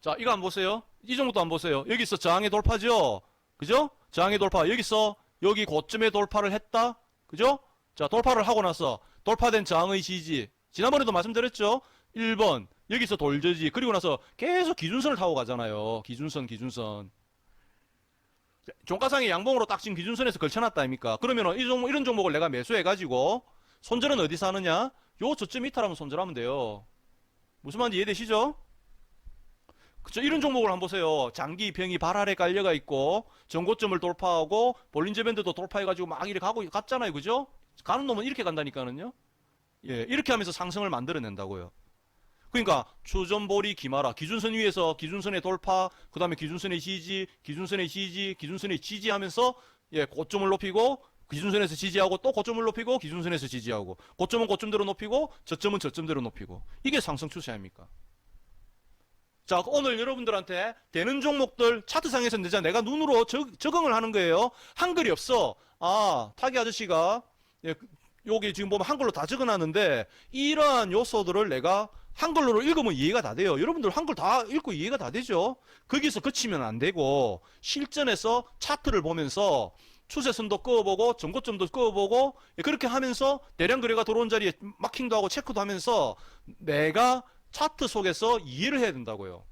자, 이거 안 보세요? 이 정도도 안 보세요. 여기서 저항의 돌파죠? 그죠? 저항의 돌파. 여기서 여기 고점에 돌파를 했다? 그죠? 자, 돌파를 하고 나서 돌파된 저항의 지지. 지난번에도 말씀드렸죠? 1번. 여기서 돌저지. 그리고 나서 계속 기준선을 타고 가잖아요. 기준선, 기준선. 종가상의 양봉으로 딱 지금 기준선에서 걸쳐놨다 아닙니까? 그러면은 이 종목, 이런 종목을 내가 매수해가지고 손절은 어디서 하느냐? 요 저점 이탈하면 손절하면 돼요. 무슨 말인지 이해되시죠? 그쵸 이런 종목을 한번 보세요. 장기 병이 발 아래 깔려가 있고 전고점을 돌파하고 볼린저 밴드도 돌파해가지고 막 이렇게 가고 갔잖아요, 그죠? 가는 놈은 이렇게 간다니까는요. 예, 이렇게 하면서 상승을 만들어낸다고요. 그러니까 추전보리 기마라 기준선 위에서 기준선의 돌파, 그 다음에 기준선의 지지, 기준선의 지지, 기준선의 지지하면서 예 고점을 높이고 기준선에서 지지하고 또 고점을 높이고 기준선에서 지지하고 고점은 고점대로 높이고 저점은 저점대로 높이고 이게 상승 추세 아닙니까? 자, 오늘 여러분들한테 되는 종목들 차트상에서 내자 내가 눈으로 적, 적응을 하는 거예요. 한글이 없어. 아, 타기 아저씨가 예, 여기 지금 보면 한글로 다 적어놨는데 이러한 요소들을 내가 한글로 읽으면 이해가 다 돼요. 여러분들 한글 다 읽고 이해가 다 되죠. 거기서 그치면 안 되고 실전에서 차트를 보면서 추세선도 그어보고 전고점도 그어보고 예, 그렇게 하면서 대량 거래가 들어온 자리에 마킹도 하고 체크도 하면서 내가 차트 속에서 이해를 해야 된다고요.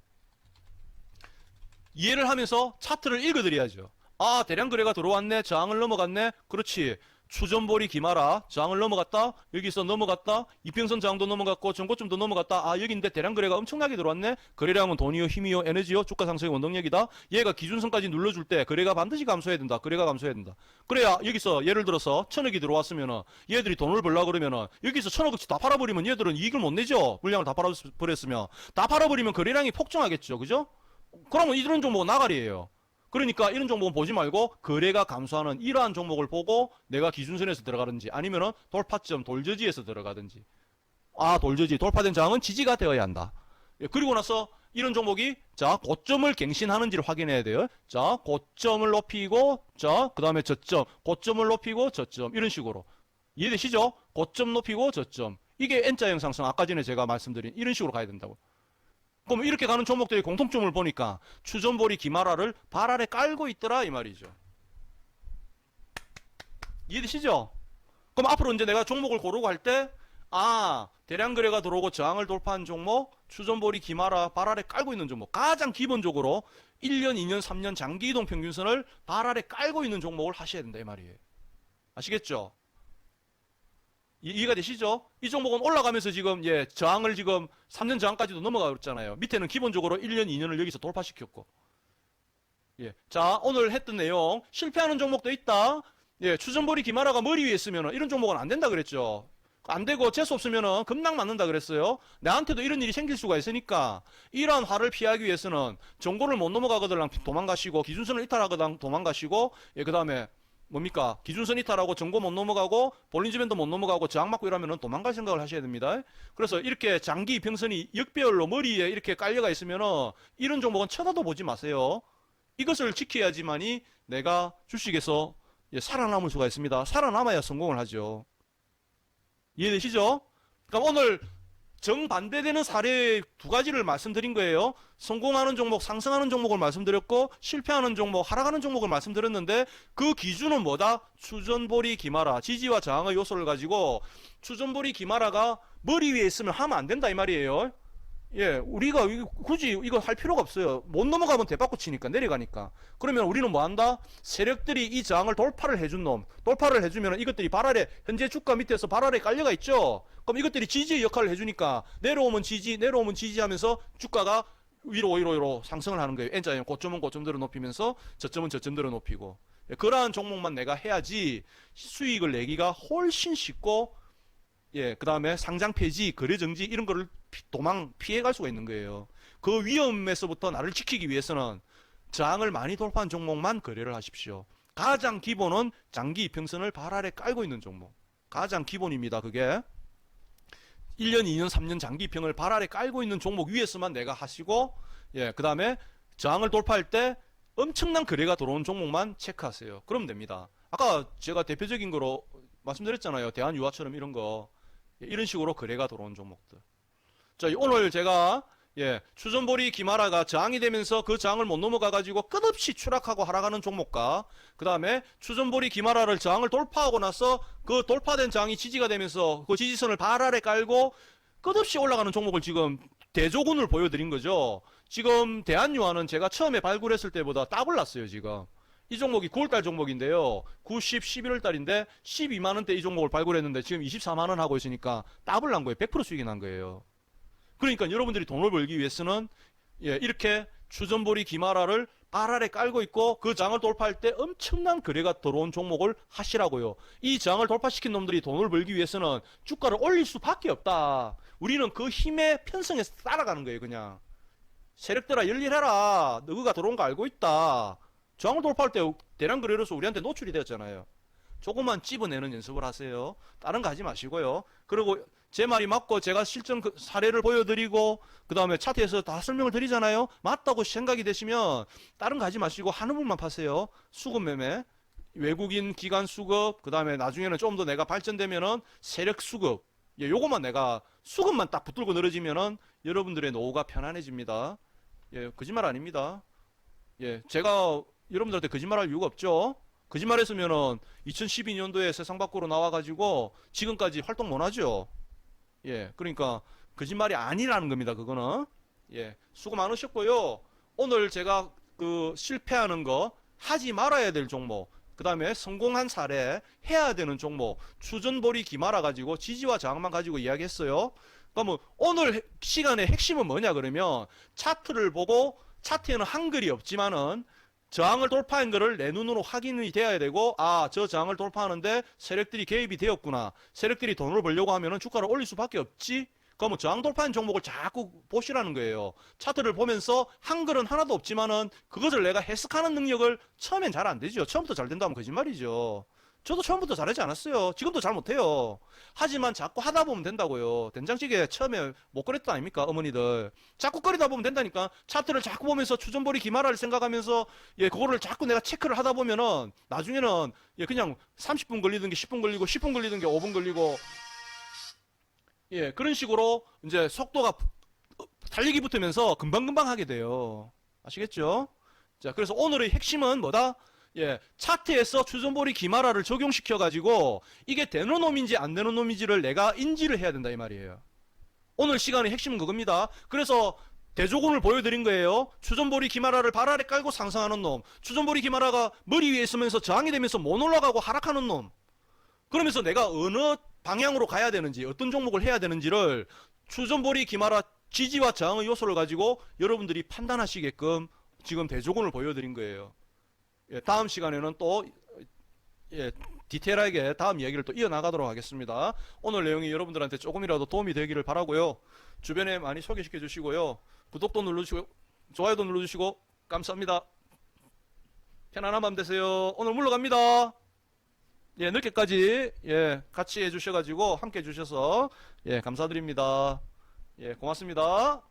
이해를 하면서 차트를 읽어드려야죠. 아, 대량 거래가 들어왔네. 저항을 넘어갔네. 그렇지. 추전볼이 기마라. 저항을 넘어갔다. 여기서 넘어갔다. 이평선 저항도 넘어갔고 전고점도 넘어갔다. 아, 여기인데 대량 거래가 엄청나게 들어왔네. 거래량은 돈이요, 힘이요, 에너지요, 주가 상승의 원동력이다. 얘가 기준선까지 눌러줄 때 거래가 반드시 감소해야 된다. 거래가 감소해야 된다. 그래야 여기서 예를 들어서 천억이 들어왔으면은 얘들이 돈을 벌라 그러면은 여기서 천억어치 다 팔아버리면 얘들은 이익을 못 내죠. 물량을 다 팔아버렸으면 다 팔아버리면 거래량이 폭증하겠죠. 그죠? 그러면 이런 종목은 나가리예요. 그러니까 이런 종목은 보지 말고 거래가 감소하는 이러한 종목을 보고 내가 기준선에서 들어가든지 아니면은 돌파점 돌저지에서 들어가든지 아 돌저지 돌파된 저항은 지지가 되어야 한다. 예, 그리고 나서 이런 종목이 자 고점을 갱신하는지를 확인해야 돼요. 자 고점을 높이고 자 그다음에 저점 고점을 높이고 저점 이런 식으로 이해되시죠? 고점 높이고 저점 이게 N자형 상승 아까 전에 제가 말씀드린 이런 식으로 가야 된다고. 그럼 이렇게 가는 종목들의 공통점을 보니까 추전보리 기마라를 발 아래 깔고 있더라 이 말이죠. 이해되시죠? 그럼 앞으로 이제 내가 종목을 고르고 할 때, 아, 대량 거래가 들어오고 저항을 돌파한 종목, 추전보리 기마라 발 아래 깔고 있는 종목. 가장 기본적으로 1년, 2년, 3년 장기 이동 평균선을 발 아래 깔고 있는 종목을 하셔야 된다 이 말이에요. 아시겠죠? 이- 이해가 되시죠? 이 종목은 올라가면서 지금 예 저항을 지금 3년 저항까지도 넘어가잖아요. 밑에는 기본적으로 1년, 2년을 여기서 돌파시켰고. 예. 자, 오늘 했던 내용 실패하는 종목도 있다. 예, 추전보리 기마라가 머리 위에 있으면 이런 종목은 안 된다 그랬죠. 안 되고 재수 없으면은 급락 맞는다 그랬어요. 나한테도 이런 일이 생길 수가 있으니까 이러한 화를 피하기 위해서는 정보를 못 넘어가거든 도망가시고 기준선을 이탈하거든 도망가시고 예, 그다음에 뭡니까? 기준선 이탈하고 정보 못 넘어가고 볼린지밴도 못 넘어가고 저항 맞고 이러면은 도망갈 생각을 하셔야 됩니다. 그래서 이렇게 장기 평선이 역배열로 머리에 이렇게 깔려가 있으면은 이런 종목은 쳐다도 보지 마세요. 이것을 지켜야지만이 내가 주식에서 예, 살아남을 수가 있습니다. 살아남아야 성공을 하죠. 이해되시죠? 그럼 오늘 정반대되는 사례 두 가지를 말씀드린 거예요. 성공하는 종목, 상승하는 종목을 말씀드렸고 실패하는 종목, 하락하는 종목을 말씀드렸는데 그 기준은 뭐다? 추전보리 기마라, 지지와 저항의 요소를 가지고 추전보리 기마라가 머리 위에 있으면 하면 안 된다 이 말이에요. 예, 우리가 이- 굳이 이거 할 필요가 없어요. 못 넘어가면 대박고 치니까 내려가니까. 그러면 우리는 뭐 한다? 세력들이 이 저항을 돌파를 해준 놈, 돌파를 해주면 이것들이 발 아래 현재 주가 밑에서 발 아래 깔려가 있죠. 그럼 이것들이 지지의 역할을 해주니까 내려오면 지지, 내려오면 지지하면서 주가가 위로 위로 위로 상승을 하는 거예요. N자형 고점은 고점대로 높이면서 저점은 저점대로 높이고 예, 그러한 종목만 내가 해야지 수익을 내기가 훨씬 쉽고 예, 그 다음에 상장 폐지, 거래 정지 이런 거를 피- 도망 피해갈 수가 있는 거예요. 그 위험에서부터 나를 지키기 위해서는 저항을 많이 돌파한 종목만 거래를 하십시오. 가장 기본은 장기 이평선을 발 아래 깔고 있는 종목. 가장 기본입니다. 그게 1년, 2년, 3년 장기 이평을 발 아래 깔고 있는 종목 위에서만 내가 하시고 예, 그 다음에 저항을 돌파할 때 엄청난 거래가 들어온 종목만 체크하세요. 그러면 됩니다. 아까 제가 대표적인 거로 말씀드렸잖아요. 대한유화처럼 이런 거. 예, 이런 식으로 거래가 들어온 종목들. 자, 오늘 제가 예, 추전보리 기마라가 저항이 되면서 그 저항을 못 넘어가가지고 끝없이 추락하고 하락하는 종목과 그 다음에 추전보리 기마라를 저항을 돌파하고 나서 그 돌파된 저항이 지지가 되면서 그 지지선을 발 아래 깔고 끝없이 올라가는 종목을 지금 대조군을 보여드린 거죠. 지금 대한유한은 제가 처음에 발굴했을 때보다 더블 났어요, 지금. 이 종목이 9월달 종목인데요. 9, 10, 11월달인데 12만원대 이 종목을 발굴했는데 지금 24만원 하고 있으니까 더블 난 거예요. 100% 수익이 난 거예요. 그러니까 여러분들이 돈을 벌기 위해서는 예, 이렇게 추전보리 기마라를 발 아래 깔고 있고 그 장을 돌파할 때 엄청난 거래가 들어온 종목을 하시라고요. 이 장을 돌파시킨 놈들이 돈을 벌기 위해서는 주가를 올릴 수밖에 없다. 우리는 그 힘에 편성해 따라가는 거예요, 그냥. 세력들아 열일해라. 너가 들어온 거 알고 있다. 저항을 돌파할 때 대량 거래로서 우리한테 노출이 되었잖아요. 조금만 찝어내는 연습을 하세요. 다른 거 하지 마시고요. 그리고 제 말이 맞고 제가 실전 그 사례를 보여드리고 그 다음에 차트에서 다 설명을 드리잖아요. 맞다고 생각이 되시면 다른 거 하지 마시고 한 부분만 파세요. 수급 매매, 외국인 기관 수급, 그 다음에 나중에는 좀 더 내가 발전되면은 세력 수급. 예, 요것만 내가 수급만 딱 붙들고 늘어지면은 여러분들의 노후가 편안해집니다. 예, 거짓말 아닙니다. 예, 제가 여러분들한테 거짓말할 이유가 없죠. 거짓말했으면은 2012년도에 세상 밖으로 나와가지고 지금까지 활동 못 하죠. 예, 그러니까 거짓말이 아니라는 겁니다. 그거는 예, 수고 많으셨고요. 오늘 제가 그 실패하는 거 하지 말아야 될 종목, 그 다음에 성공한 사례 해야 되는 종목, 추전보리 기말아 가지고 지지와 저항만 가지고 이야기했어요. 그러면 오늘 핵- 시간의 핵심은 뭐냐 그러면 차트를 보고 차트에는 한글이 없지만은 저항을 돌파한 거를 내 눈으로 확인이 돼야 되고 아 저 저항을 돌파하는데 세력들이 개입이 되었구나. 세력들이 돈을 벌려고 하면은 주가를 올릴 수밖에 없지. 그러면 저항 돌파한 종목을 자꾸 보시라는 거예요. 차트를 보면서 한글은 하나도 없지만은 그것을 내가 해석하는 능력을 처음엔 잘 안 되죠. 처음부터 잘 된다면 거짓말이죠 저도 처음부터 잘하지 않았어요. 지금도 잘 못해요. 하지만 자꾸 하다 보면 된다고요. 된장찌개 처음에 못 끓였다 아닙니까 어머니들? 자꾸 끓이다 보면 된다니까. 차트를 자꾸 보면서 추전보리 기마라를 생각하면서 예 그거를 자꾸 내가 체크를 하다 보면은 나중에는 예 그냥 30분 걸리던 게 10분 걸리고 10분 걸리던 게 5분 걸리고 예 그런 식으로 이제 속도가 달리기 붙으면서 금방금방 하게 돼요. 아시겠죠? 자 그래서 오늘의 핵심은 뭐다? 예 차트에서 추전보리 기마라를 적용시켜 가지고 이게 되는 놈인지 안 되는 놈인지를 내가 인지를 해야 된다 이 말이에요 오늘 시간의 핵심은 그겁니다 그래서 대조군을 보여드린 거예요. 추전보리 기마라를 발 아래 깔고 상승하는 놈. 추전보리 기마라가 머리 위에 있으면서 저항이 되면서 못 올라가고 하락하는 놈. 그러면서 내가 어느 방향으로 가야 되는지, 어떤 종목을 해야 되는지를 추전보리 기마라 지지와 저항의 요소를 가지고 여러분들이 판단하시게끔 지금 대조군을 보여드린 거예요. 예, 다음 시간에는 또 예, 디테일하게 다음 이야기를 또 이어나가도록 하겠습니다. 오늘 내용이 여러분들한테 조금이라도 도움이 되기를 바라고요. 주변에 많이 소개시켜 주시고요. 구독도 눌러주시고 좋아요도 눌러주시고 감사합니다. 편안한 밤 되세요. 오늘 물러갑니다. 예, 늦게까지 예 같이 해주셔가지고 함께 해주셔서 예 감사드립니다. 예 고맙습니다.